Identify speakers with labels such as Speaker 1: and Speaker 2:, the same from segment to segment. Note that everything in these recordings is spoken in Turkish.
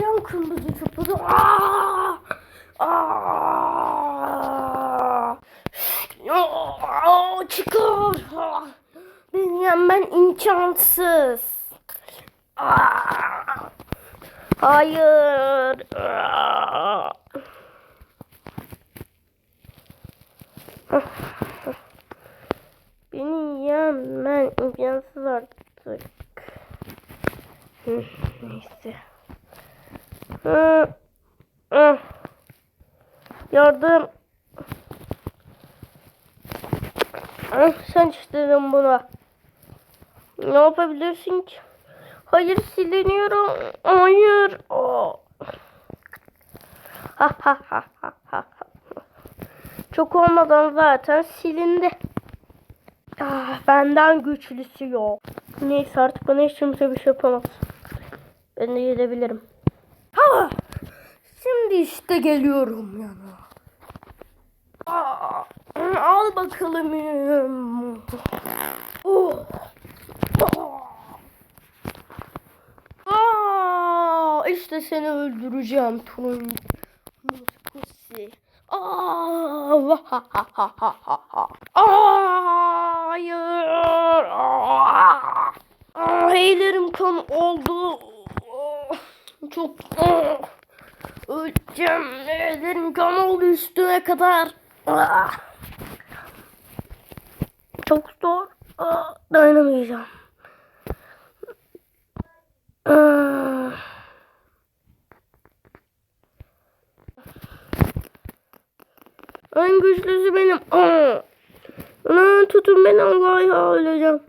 Speaker 1: alacağım kırmızı çubuğu. Aa! Aa! Aa! Çıkar. Beni yenmen imkansız. Aa! Hayır. Aa! Beni yenmen imkansız artık. Neyse. Hı, hı. Yardım. Hı, Sen istedin bunu. Ne yapabilirsin ki? Hayır siliniyorum. Hayır. Oh. Ha ha ha ha ha. Çok olmadan zaten silindi. Ah, benden güçlüsü yok. Neyse artık bana hiç kimse bir şey yapamaz. Ben de gidebilirim. Ha! Şimdi işte geliyorum yana. Aa, al bakalım. Oh. Aa, işte seni öldüreceğim turuncu. Muskusi. Aa, ha ha ha ha ha. Aa, hayır. Aa, Aa, ellerim kan oldu. Çok Aa, öleceğim. Ellerim kan oldu üstüne kadar. Aa, Çok zor. Aa, Dayanamayacağım. Aa. En güçlüsü benim. Lan tutun beni Allah'a öleceğim.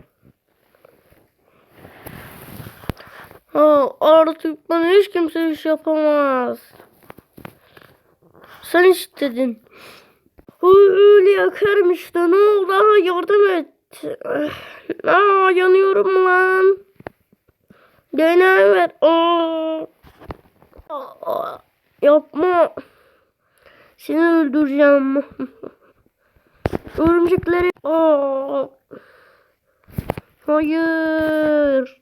Speaker 1: Ha, artık bana hiç kimse iş yapamaz. Sen istedin. Öyle yakarım işte. Ne oldu? Aha, yardım et. Aa, yanıyorum lan. Gene ver. Aa. Aa, yapma. Seni öldüreceğim. Örümcekleri. Aa. Hayır.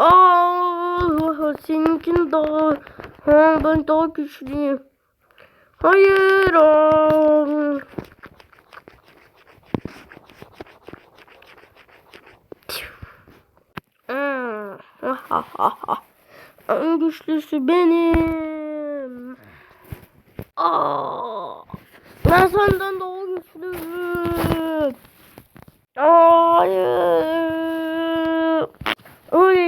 Speaker 1: Aa, seninkin daha. Ha, ben daha güçlüyüm. Hayır. Aa. Aa. En güçlüsü benim. Aa, ben senden daha güçlüyüm. Hayır.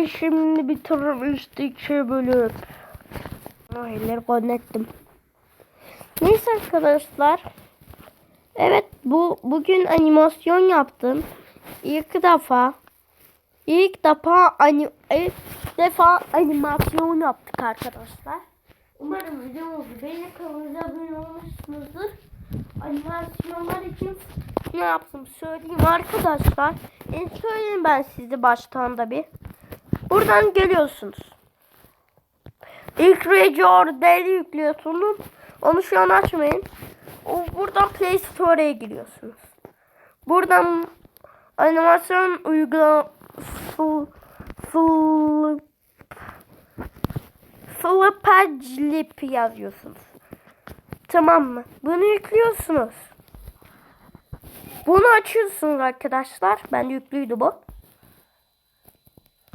Speaker 1: Şimdi bitiririm işte ikiye bölüp. Ay, elleri connettim. Neyse arkadaşlar. Evet bu bugün animasyon yaptım. İlk defa ilk defa ani ilk defa animasyon yaptık arkadaşlar. Umarım videomuzu beğenip kanalımıza abone olmuşsunuzdur. Animasyonlar için ne yaptım söyleyeyim arkadaşlar. En söyleyeyim ben size baştan da bir. Buradan geliyorsunuz. İlk Regior Deli yüklüyorsunuz. Onu şu an açmayın. O buradan Play Store'ya giriyorsunuz. Buradan animasyon uygula full full Flipper yazıyorsunuz. Tamam mı? Bunu yüklüyorsunuz. Bunu açıyorsunuz arkadaşlar. Ben yüklüydü bu.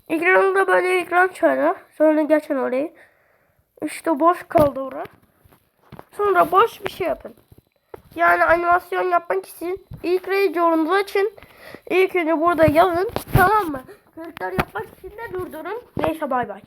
Speaker 1: Ekranında böyle ekran çıkıyor. Sonra geçen orayı. İşte boş kaldı orada. Sonra boş bir şey yapın. Yani animasyon yapmak için ilk Radio'nuzu açın. İlk önce burada yazın. Tamam mı? Karakter yapmak için de durdurun. Neyse bay bay.